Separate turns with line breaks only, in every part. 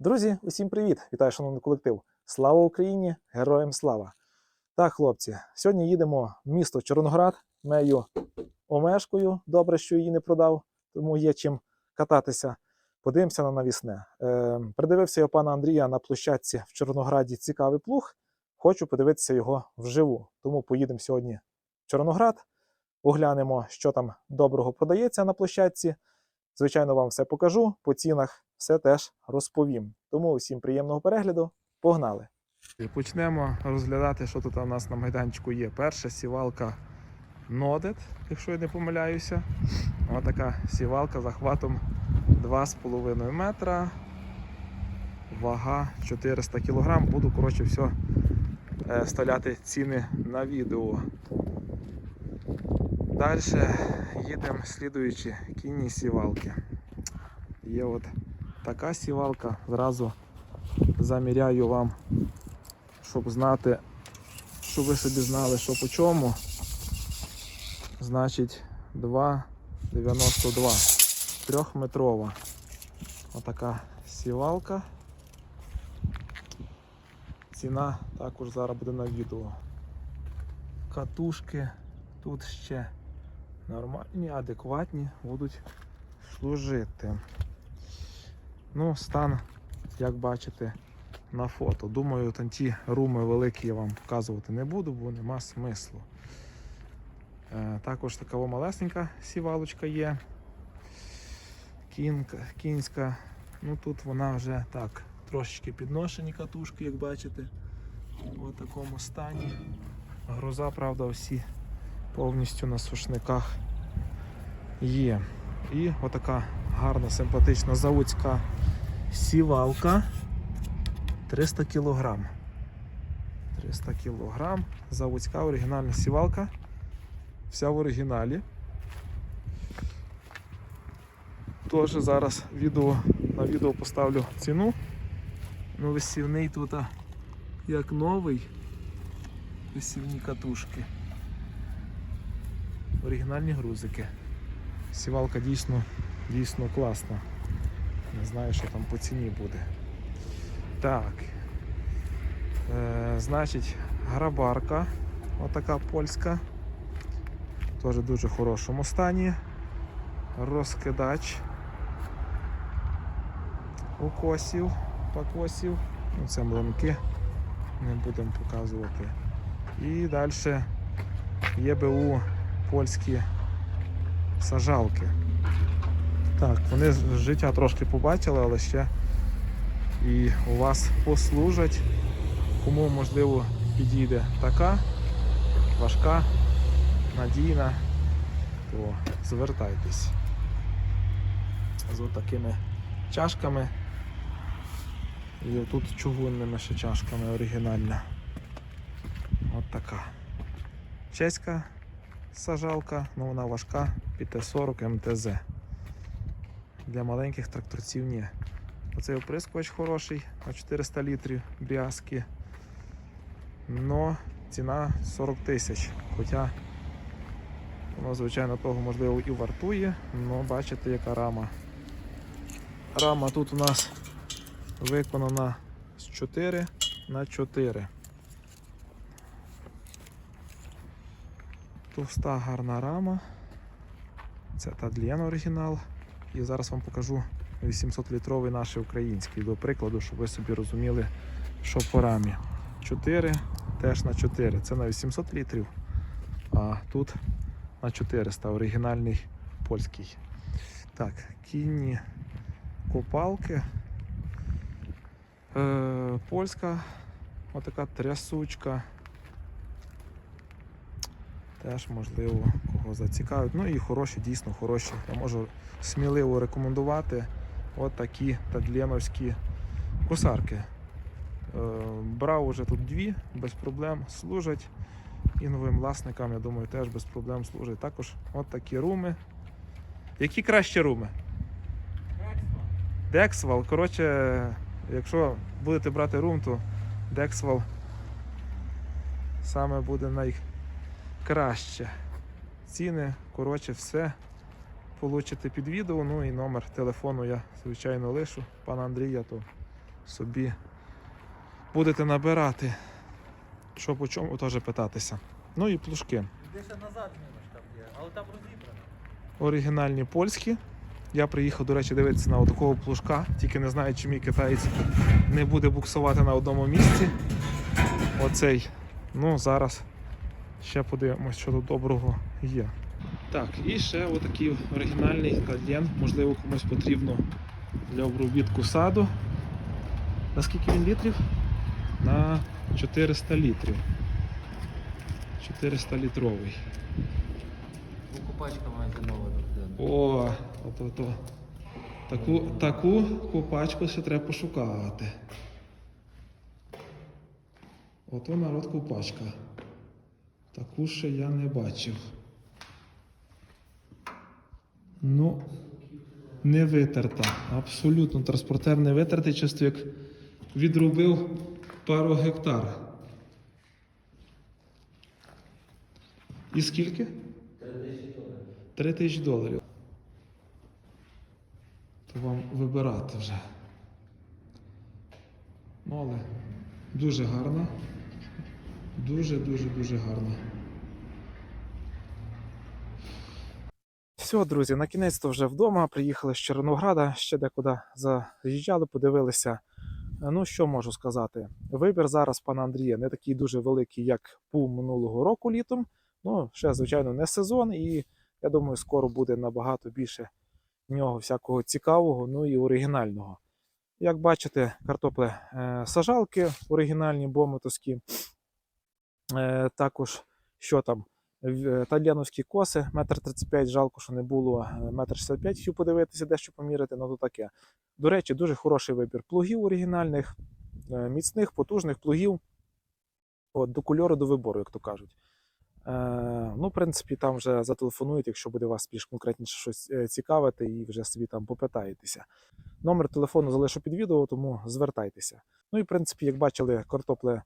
Друзі, усім привіт! Вітаю, шановний колектив! Слава Україні! Героям слава! Так, хлопці, сьогодні їдемо в місто Чорноград. Мею омешкою. Добре, що її не продав, тому є чим кататися. Подивимося на навісне. Е, придивився я пана Андрія на площадці в Чорнограді цікавий плуг. Хочу подивитися його вживу. Тому поїдемо сьогодні в Чорноград, оглянемо, що там доброго продається на площадці. Звичайно, вам все покажу по цінах, все теж розповім. Тому всім приємного перегляду. Погнали! Почнемо розглядати, що тут у нас на майданчику є. Перша сівалка Нодет, якщо я не помиляюся. Ось така сівалка захватом 2,5 метра. Вага 400 кг. Буду, коротше, все е, вставляти ціни на відео. Далі їдемо слідуючи кінні сівалки. Є от така сівалка. Зразу заміряю вам, щоб знати, щоб ви собі знали, що по чому. Значить 2,92. Трьохметрова. Отака сівалка. Ціна також зараз буде на відео. Катушки тут ще нормальні, адекватні, будуть служити. Ну, стан, як бачите, на фото. Думаю, там ті руми великі я вам показувати не буду, бо нема смислу. Е, також така малесенька сівалочка є. Кінка, кінська. Ну тут вона вже так, трошечки підношені катушки, як бачите. В такому стані. Груза, правда, всі повністю на сушниках є. І отака гарна, симпатична заводська сівалка 300 кг. 300 кг. Заводська оригінальна сівалка. Вся в оригіналі. Тож зараз відео, на відео поставлю ціну. Ну, висівний тут як новий. Висівні катушки. Оригінальні грузики. Сівалка дійсно, дійсно класна. Не знаю, що там по ціні буде. Так. Е, значить, грабарка. Отака польська. Теж в дуже хорошому стані. Розкидач. Укосів, покосів. Ну, це млинки. Не будемо показувати. І далі ЄБУ польські сажалки. Так, вони життя трошки побачили, але ще і у вас послужать. Кому можливо підійде така важка, надійна, то звертайтесь з такими чашками. І тут чугунними ще чашками оригінальна. От така. Чеська сажалка, ну вона важка, 540 МТЗ. Для маленьких тракторців ні. Оцей оприскувач хороший на 400 літрів брязки. Но ціна 40 тисяч. Хоча воно, звичайно, того можливо і вартує, але бачите, яка рама. Рама тут у нас виконана з 4 на 4. Товста гарна рама. Це Тадліен оригінал. І зараз вам покажу 800-літровий наш український, до прикладу, щоб ви собі розуміли, що по рамі. 4 теж на 4. Це на 800 літрів, а тут на 400 оригінальний польський. Так, кінні копалки. Е, польська, отака трясучка. Теж можливо кого зацікавить. Ну і хороші, дійсно хороші. Я можу сміливо рекомендувати от такі тадленовські косарки. Е, брав уже тут дві, без проблем служать. І новим власникам, я думаю, теж без проблем служать. Також от такі руми. Які краще руми? Дексвал. Коротше, якщо будете брати рум, то Дексвал саме буде найкраще. Ціни, коротше, все получите під відео. Ну і номер телефону я, звичайно, лишу. Пана Андрія, то собі будете набирати. Що по чому теж питатися. Ну і плужки.
Десь назад там є, але там розібрано.
оригінальні польські. Я приїхав, до речі, дивитися на такого плужка, тільки не знаю, чи мій китаєць не буде буксувати на одному місці. Оцей. Ну, зараз ще подивимось, що тут доброго є. Так, і ще отакий оригінальний кальян, можливо, комусь потрібно для обробітку саду. На скільки він літрів? На 400 літрів. 400 літровий.
Купачка має нова.
О, ото то. Таку, таку копачку ще треба пошукати. Ото народ копачка. Таку ще я не бачив. Ну, не витерта. Абсолютно транспортер не витертий, чисто як відрубив пару гектар. І скільки? 3 тисячі доларів. То вам вибирати вже. Ну, але дуже гарно. Дуже-дуже дуже гарно. Все, друзі, на кінець то вже вдома. Приїхали з Червонограда, ще декуди заїжджали, подивилися. Ну, що можу сказати? Вибір зараз пана Андрія не такий дуже великий, як був минулого року літом. Ну, ще, звичайно, не сезон, і я думаю, скоро буде набагато більше в нього всякого цікавого, ну і оригінального. Як бачите, картопле сажалки оригінальні, бомотовські. Е, також що там? Е, Тальяновські коси, метр 35, жалко, що не було е, метр 65, хотів подивитися, дещо поміряти, ну то таке. До речі, дуже хороший вибір плугів оригінальних, е, міцних, потужних плугів. От, до кольору, до вибору, як то кажуть. Е, ну, в принципі, там вже зателефонують, якщо буде вас більш конкретніше щось е, цікавити, і вже собі там попитаєтеся. Номер телефону залишу під відео, тому звертайтеся. Ну і в принципі, як бачили, картопле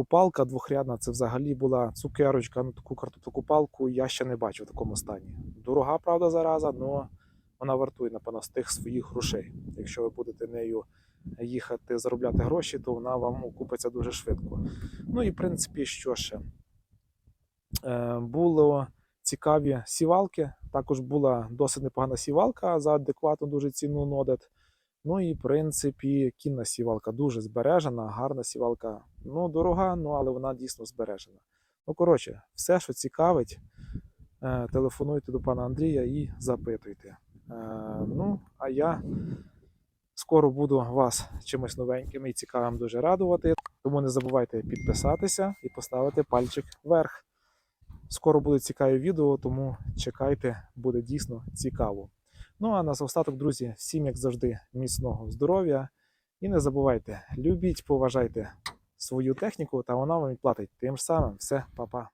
купалка двохрядна, це взагалі була цукерочка. Ну, таку картоплю купалку я ще не бачив в такому стані. Дорога, правда, зараза, але вона вартує, напевно, з тих своїх грошей. Якщо ви будете нею їхати заробляти гроші, то вона вам окупиться дуже швидко. Ну і в принципі, що ще? Е, було цікаві сівалки. Також була досить непогана сівалка за адекватну дуже ціну Нодет. Ну і в принципі, кінна сівалка дуже збережена, гарна сівалка. Ну, дорога, ну але вона дійсно збережена. Ну, коротше, все, що цікавить, е, телефонуйте до пана Андрія і запитуйте. Е, ну, а я скоро буду вас чимось новеньким і цікавим дуже радувати. Тому не забувайте підписатися і поставити пальчик вверх. Скоро будуть цікаві відео, тому чекайте, буде дійсно цікаво. Ну а на остаток, друзі, всім, як завжди, міцного здоров'я. І не забувайте, любіть, поважайте свою техніку, та вона вам відплатить тим ж самим. Все, па-па.